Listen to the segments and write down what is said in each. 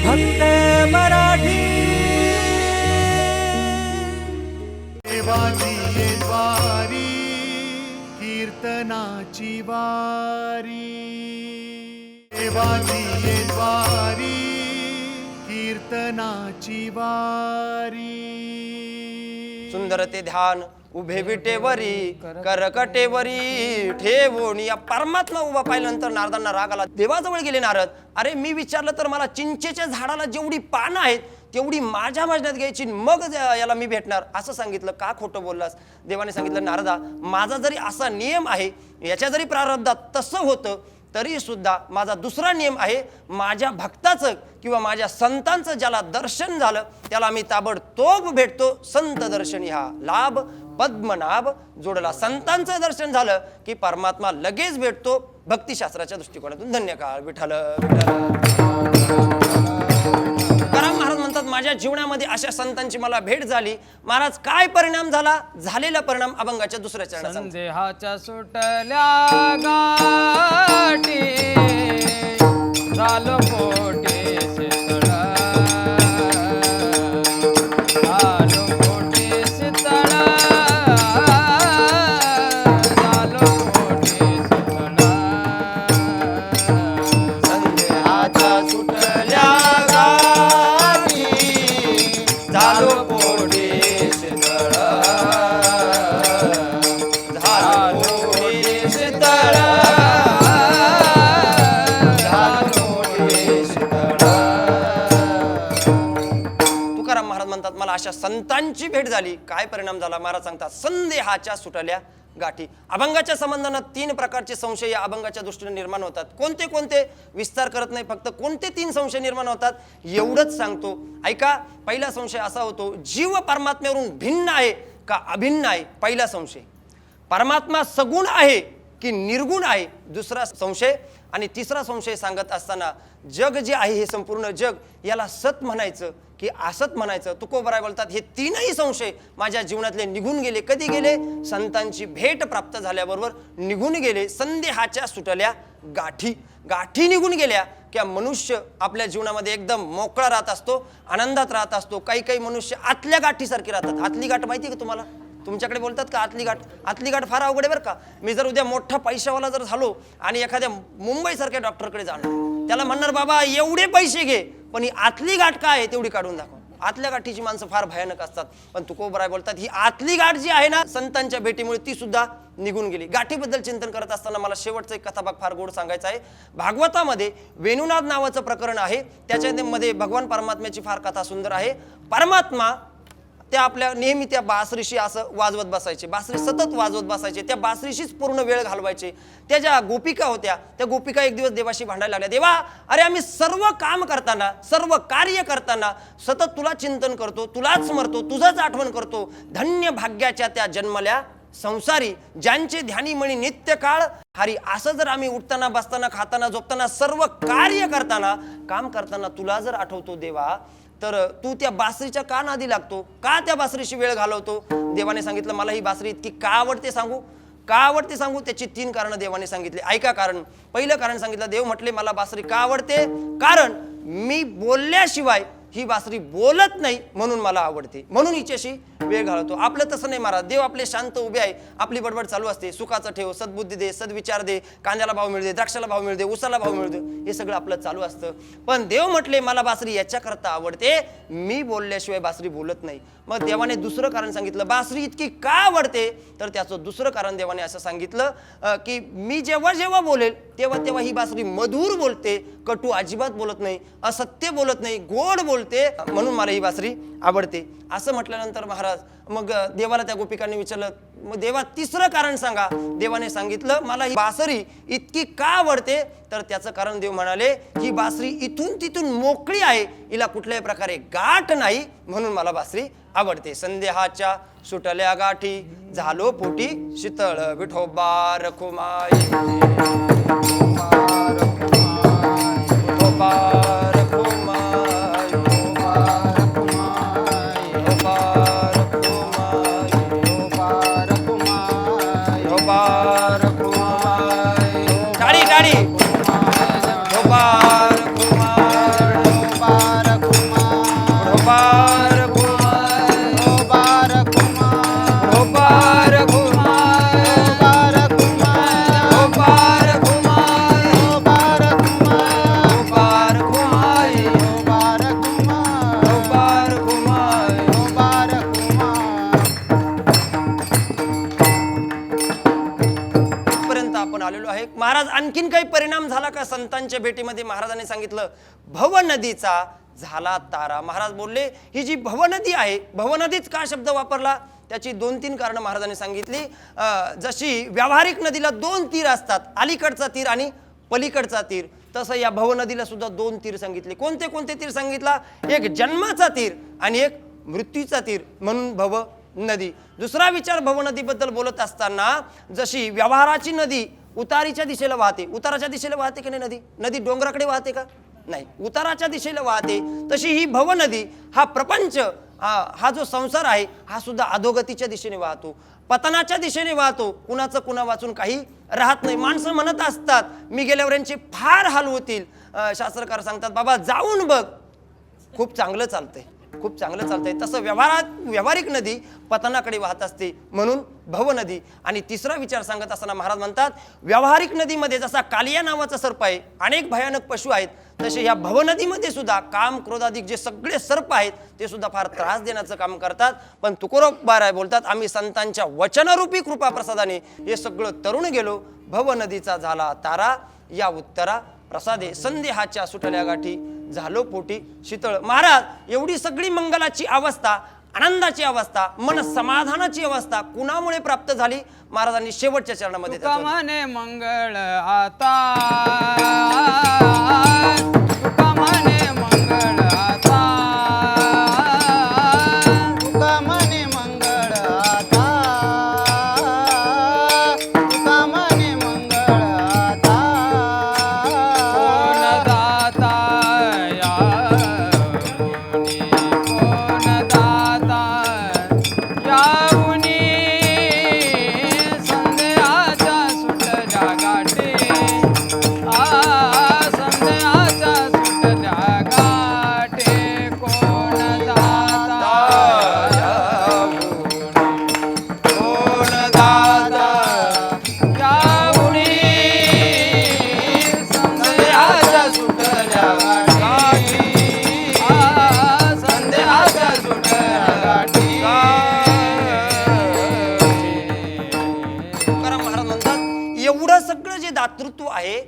फक्त मराठी. देवाची ये द्वारी कीर्तनाची वारी. देवाची ये द्वारी कीर्तनाची वारी. सुंदर ते ध्यान उभे विटेवरी करकटेवरी ठेवून या परमात्मा उभा पाहिल्यानंतर नारदांना राग आला. देवाजवळ गेले नारद. अरे मी विचारलं तर मला चिंचेच्या झाडाला जेवढी पानं आहेत तेवढी माझ्या माझ्यात घ्यायची मग याला मी भेटणार. असं सांगितलं. का खोटं बोललास? देवाने सांगितलं नारदा माझा जरी असा नियम आहे याच्या जरी प्रारब्धात तसं होतं तरी सुद्धा माझा दुसरा नियम आहे माझ्या भक्ताचं किंवा माझ्या संतांचं ज्याला दर्शन झालं त्याला मी ताबडतोब भेटतो. संत दर्शन हा लाभ पद्मनाभ जोडला. संतांचं दर्शन झालं की परमात्मा लगेच भेटतो भक्तिशास्त्राच्या दृष्टिकोनातून. धन्य काळ विठाल तुकाराम महाराज म्हणतात माझ्या जीवनामध्ये अशा संतांची मला भेट झाली. महाराज काय परिणाम झाला? झालेला परिणाम अभंगाच्या दुसऱ्या चरणाचा देहाच्या सुटल्या गाठी झालो संतांची भेट झाली. काय परिणाम झाला? महाराज सांगतात संदेहाच्या सुटल्या गाठी. अभंगाच्या संबंधानं तीन प्रकारचे संशय या अभंगाच्या दृष्टीने निर्माण होतात. कोणते कोणते? विस्तार करत नाही फक्त कोणते तीन संशय निर्माण होतात? एवढंच सांगतो. ऐका पहिला संशय असा होतो जीव परमात्म्यावरून भिन्न आहे का अभिन्न आहे? पहिला संशय. परमात्मा सगुण आहे की निर्गुण आहे? दुसरा संशय आणि तिसरा संशय सांगत असताना जग जे आहे हे संपूर्ण जग याला सत म्हणायचं. की असंच म्हणायचं. तुकोबराय बोलतात हे तीनही संशय माझ्या जीवनातले निघून गेले. कधी गेले? संतांची भेट प्राप्त झाल्याबरोबर निघून गेले. संदेहाच्या सुटल्या गाठी. गाठी निघून गेल्या की मनुष्य आपल्या जीवनामध्ये एकदम मोकळा राहत असतो आनंदात राहत असतो. काही काही मनुष्य आतल्या गाठीसारखे राहतात. आतली गाठ माहिती आहे का तुम्हाला? तुमच्याकडे बोलतात का आतली गाठ? आतली गाठ फार अवघड आहे बरं का. मी जर उद्या मोठा पैशावाला जर झालो आणि एखाद्या मुंबईसारख्या डॉक्टरकडे जाणार त्याला म्हणणार बाबा एवढे पैसे घे. पण ही आतली गाठ काय आहे तेवढी काढून दाखव. आतल्या गाठीची माणसं फार भयानक असतात. पण तुकोबराय बोलतात ही आतली गाठ जी आहे ना संतांच्या भेटीमुळे ती सुद्धा निघून गेली. गाठीबद्दल चिंतन करत असताना मला शेवटचा एक कथाभाग फार गोड सांगायचा आहे. भागवतामध्ये वेणुनाथ नावाचं प्रकरण आहे. त्याच्यामध्ये भगवान परमात्म्याची फार कथा सुंदर आहे. परमात्मा त्या आपल्या नेहमी त्या बासरीशी असं वाजवत बसायचे. बासरी सतत वाजवत बसायचे. त्या बासरीशीच पूर्ण वेळ घालवायचे. त्या ज्या गोपिका होत्या त्या गोपिका एक दिवस देवाशी भांडायला लागल्या. देवा अरे आम्ही सर्व काम करताना सर्व कार्य करताना सतत तुला चिंतन करतो तुलाच स्मरतो तुझंच आठवण करतो. धन्य भाग्याच्या त्या जन्मल्या संसारी ज्यांचे ध्यानी म्हणी नित्य काळ हरी असं जर आम्ही उठताना बसताना खाताना झोपताना सर्व कार्य करताना काम करताना तुला जर आठवतो देवा तर तू त्या बासरीच्या का नादी लागतो? का त्या बासरीशी वेळ घालवतो? देवाने सांगितलं मला ही बासरी इतकी का आवडते सांगू? का आवडते सांगू? त्याची तीन कारणं देवाने सांगितली. ऐका कारण. पहिलं कारण सांगितलं देव म्हटले मला बासरी का आवडते? कारण मी बोलल्याशिवाय ही बासरी बोलत नाही म्हणून मला आवडते. म्हणून हिच्याशी वेळ घालवतो. आपलं तसं नाही महाराज. देव आपले शांत उभे आहे. आपली बडबड चालू असते. सुखाचं ठेव सद्बुद्धी दे सद्विचार दे कांद्याला भाव मिळू दे द्राक्षाला भाव मिळू दे उसाला भाव मिळू दे हे सगळं आपलं चालू असतं. पण देव म्हटले मला बासरी याच्याकरता आवडते. मी बोलल्याशिवाय बासरी बोलत नाही. मग देवाने दुसरं कारण सांगितलं बासरी इतकी का आवडते? तर त्याचं दुसरं कारण देवाने असं सांगितलं की मी जेव्हा जेव्हा बोलेल तेव्हा तेव्हा ही बासरी मधुर बोलते कटू अजिबात बोलत नाही असत्य बोलत नाही गोड बोल बोलते म्हणून मला ही बासरी आवडते. असं म्हटल्यानंतर महाराज मग देवाला त्या गोपिकांनी विचारलं मग देवा तिसरं कारण सांगा. देवाने सांगितलं मला ही बासरी इतकी का आवडते? तर त्याचं कारण देव म्हणाले ही बासरी इथून तिथून मोकळी आहे हिला कुठल्याही प्रकारे गाठ नाही म्हणून मला बासरी आवडते. संदेहाच्या सुटल्या गाठी झालो पोटी शीतळ विठोबा रखुमाई विठोबा झाला का संतांच्या भेटीमध्ये महाराजांनी सांगितलं भव नदीचा झाला तारा. महाराज बोलले ही जी भवनदी आहे भवनदीच का शब्द वापरला? त्याची दोन तीन कारणं महाराजांनी सांगितली. जशी व्यावहारिक नदीला दोन तीर असतात अलीकडचा तीर आणि पलीकडचा तीर तसं या भवनदीला सुद्धा दोन तीर सांगितले. कोणते कोणते तीर सांगितला? एक जन्माचा तीर आणि एक मृत्यूचा तीर म्हणून भव नदी दुसरा विचार भव नदीबद्दल बोलत असताना जशी व्यवहाराची नदी उतारीच्या दिशेला वाहते. उताराच्या दिशेला वाहते की नाही नदी? नदी डोंगराकडे वाहते का? नाही. उताराच्या दिशेला वाहते. तशी ही भव नदी हा प्रपंच हा जो संसार आहे हा सुद्धा अधोगतीच्या दिशेने वाहतो. पतनाच्या दिशेने वाहतो. कुणाचं कुणा वाचून काही राहत नाही. माणसं म्हणत असतात मी गेल्यावर यांचे फार हाल होतील. शास्त्रकार सांगतात बाबा जाऊन बघ. खूप चांगलं चालतंय. खूप चांगलं चालतंय. तसं व्यवहारात व्यावहारिक नदी पतनाकडे वाहत असते म्हणून भव नदी. आणि तिसरा विचार सांगत असताना महाराज म्हणतात व्यावहारिक नदीमध्ये जसा कालिया नावाचा सर्प आहे अनेक भयानक पशु आहेत तसे या भव नदीमध्ये सुद्धा काम क्रोधाधिक जे सगळे सर्प आहेत ते सुद्धा फार त्रास देण्याचं काम करतात. पण तुकोरोब बाराय बोलतात आम्ही संतांच्या वचनरूपी कृपा प्रसादाने हे सगळं तरुण गेलो. भव नदीचा झाला तारा या उत्तरा प्रसादे संदेहाच्या सुटल्या गाठी झालो पोटी शीतळ. महाराज एवढी सगळी मंगलाची अवस्था आनंदाची अवस्था मन समाधानाची अवस्था कुणामुळे प्राप्त झाली? महाराजांनी शेवटच्या चरणामध्ये त्याचं- मंगळ आता. मातृत्व आहे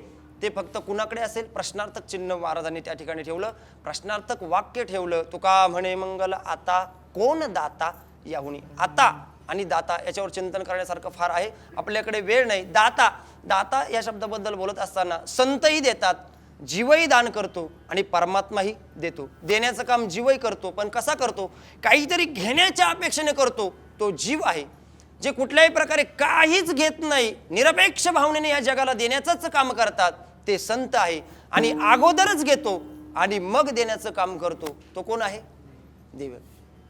ते फक्त कुणाकडे असेल? प्रश्नार्थक चिन्ह महाराजांनी त्या ठिकाणी ठेवलं. प्रश्नार्थक वाक्य ठेवलं तुका म्हणे मंगल आता कोण दाता याहुनी? आता आणि दाता याच्यावर चिंतन करण्यासारखं फार आहे. आपल्याकडे वेळ नाही. दाता दाता या शब्दाबद्दल बोलत असताना संतही देतात जीवही दान करतो आणि परमात्माही देतो. देण्याचं काम जीवही करतो पण कसा करतो? काहीतरी घेण्याच्या अपेक्षेने करतो. तो जीव आहे. जे कुठल्याही प्रकारे काहीच घेत नाही निरपेक्ष भावनेने या जगाला देण्याचंच काम करतात ते संत आहे. आणि अगोदरच घेतो आणि मग देण्याचं काम करतो. तो कोण आहे? देव.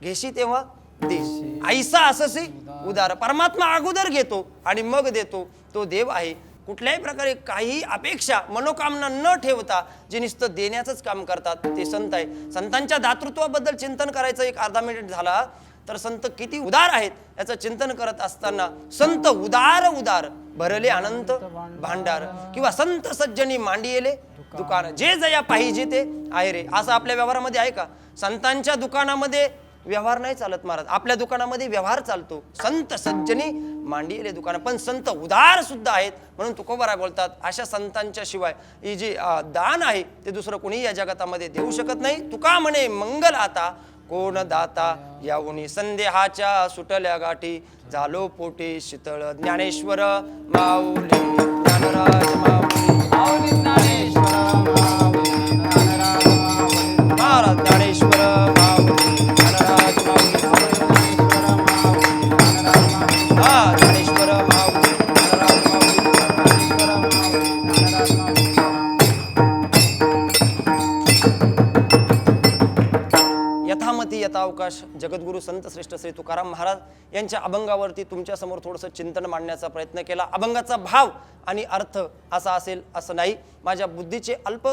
घेशी तेव्हा देश. ऐसा अससे उदार. परमात्मा अगोदर घेतो आणि मग देतो. तो देव आहे. कुठल्याही प्रकारे काही अपेक्षा मनोकामना न ठेवता जे नुसतं देण्याचंच काम करतात ते संत आहे. संतांच्या दातृत्वाबद्दल चिंतन करायचं एक अर्धा मिनिट झाला. तर संत किती उदार आहेत याचं चिंतन करत असताना संत उदार उदार भरले अनंत भांडार. किंवा संत सज्जनी मांडियेले दुकान. जे जया पाहिजे ते आहे रे. असं आपल्या व्यवहारामध्ये आहे का? संतांच्या दुकानामध्ये व्यवहार नाही चालत महाराज. आपल्या दुकानामध्ये व्यवहार चालतो. संत सज्जनी मांडियेले दुकान. पण संत उदार सुद्धा आहेत म्हणून तुकोबरा बोलतात अशा संतांच्या शिवाय ही जी दान आहे ते दुसरं कोणी या जगतामध्ये देऊ शकत नाही. तुका म्हणे मंगल आता कोण दाता? याऊनी संदेहाच्या सुटल्या गाठी. झालो पोटी शीतळ ज्ञानेश्वर माऊली. ज्ञानराज माऊ यथावकाश जगद्गुरु संत श्रेष्ठ श्री तुकाराम महाराज यांच्या अभंगावरती तुमच्यासमोर थोडंसं चिंतन मांडण्याचा प्रयत्न केला. अभंगाचा भाव आणि अर्थ असा असेल असं नाही. माझ्या बुद्धीचे अल्प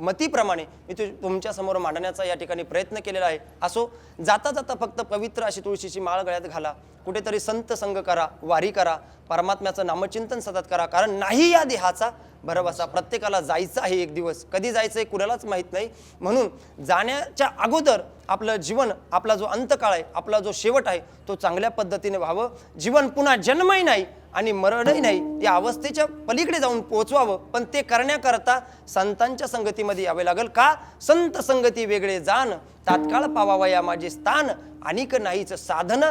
मतीप्रमाणे मी तु तुमच्यासमोर मांडण्याचा या ठिकाणी प्रयत्न केलेला आहे. असो जाता जाता फक्त पवित्र अशी तुळशीची माळ गळ्यात घाला. कुठेतरी संत संग करा वारी करा परमात्म्याचं नामचिंतन सतत करा. कारण नाही या देहाचा भरवसा प्रत्येकाला जायचं आहे एक दिवस. कधी जायचं आहे कुणालाच माहीत नाही. म्हणून जाण्याच्या अगोदर आपलं जीवन आपला जो अंतकाळ आहे आपला जो शेवट आहे तो चांगल्या पद्धतीने व्हावं. जीवन पुन्हा जन्मही नाही आणि मरणही नाही या अवस्थेच्या पलीकडे जाऊन पोहोचवावं. पण ते करण्याकरता संतांच्या संगतीमध्ये यावे लागेल का? संत संगती वेगळे जाण. तात्काळ पावावा या माझे स्थान. आणिक नाहीच साधन.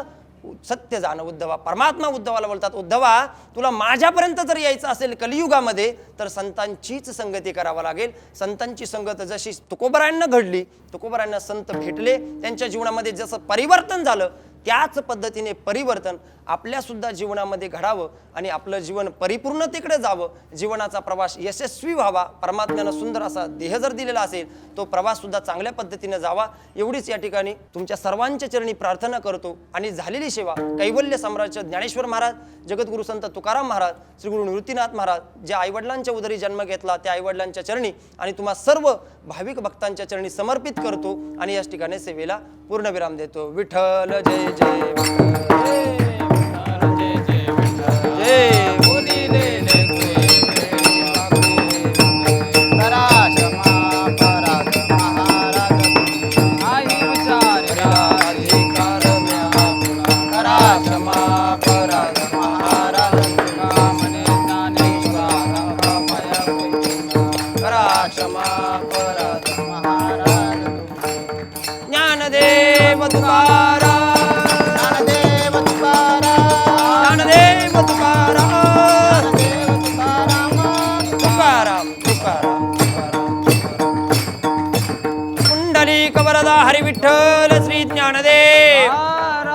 सत्य जाणं उद्धवा परमात्मा उद्धवाला बोलतात उद्धवा तुला माझ्यापर्यंत जर यायचं असेल कलियुगामध्ये तर संतांचीच संगती करावं लागेल. संतांची संगत जशी तुकोबरायांना घडली तुकोबरायांना संत भेटले त्यांच्या जीवनामध्ये जसं परिवर्तन झालं त्याच पद्धतीने परिवर्तन आपल्या सुद्धा जीवनामध्ये घडावं आणि आपलं जीवन परिपूर्णतेकडे जावं. जीवनाचा प्रवास यशस्वी व्हावा. परमात्म्यानं सुंदर असा देह जर दिलेला असेल तो प्रवास सुद्धा चांगल्या पद्धतीने जावा. एवढीच या ठिकाणी तुमच्या सर्वांच्या चरणी प्रार्थना करतो आणि झालेली सेवा कैवल्य साम्राज्य ज्ञानेश्वर महाराज जगद्गुरु संत तुकाराम महाराज श्री गुरु निवृत्तीनाथ महाराज ज्या आईवडिलांच्या उदरी जन्म घेतला त्या आईवडिलांच्या चरणी आणि तुम्हा सर्व भाविक भक्तांच्या चरणी समर्पित करतो आणि याच ठिकाणी सेवेला पूर्णविराम देतो. विठ्ठल जय जय जय. तुकाराम. ज्ञानदेव तुकाराम. ज्ञानदेव तुकाराम. ज्ञानदेव तुकाराम. तुकाराम तुकाराम पुंडलिक वरदा हरी विठ्ठल श्री ज्ञानदेव.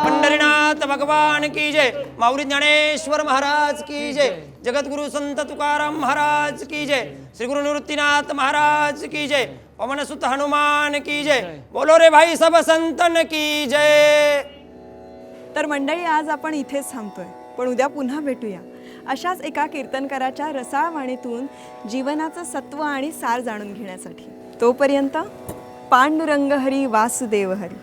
पंढरीनाथ भगवान की जय. माऊली ज्ञानेश्वर महाराज की जय. जगद्गुरु संत तुकाराम महाराज की जय. श्री गुरु निवृत्तीनाथ महाराज की जय. पवन सुत हनुमान की जय. बोलो रे भाई सब संतन की जय. तर मंडळी आज आपण इथेच थांबतोय. पण उद्या पुन्हा भेटूया. अशाच एका कीर्तनकाराच्या रसाळ वाणीतून जीवनाचं सत्व आणि सार जाणून घेण्यासाठी. तोपर्यंत पांडुरंग हरी वासुदेव हरी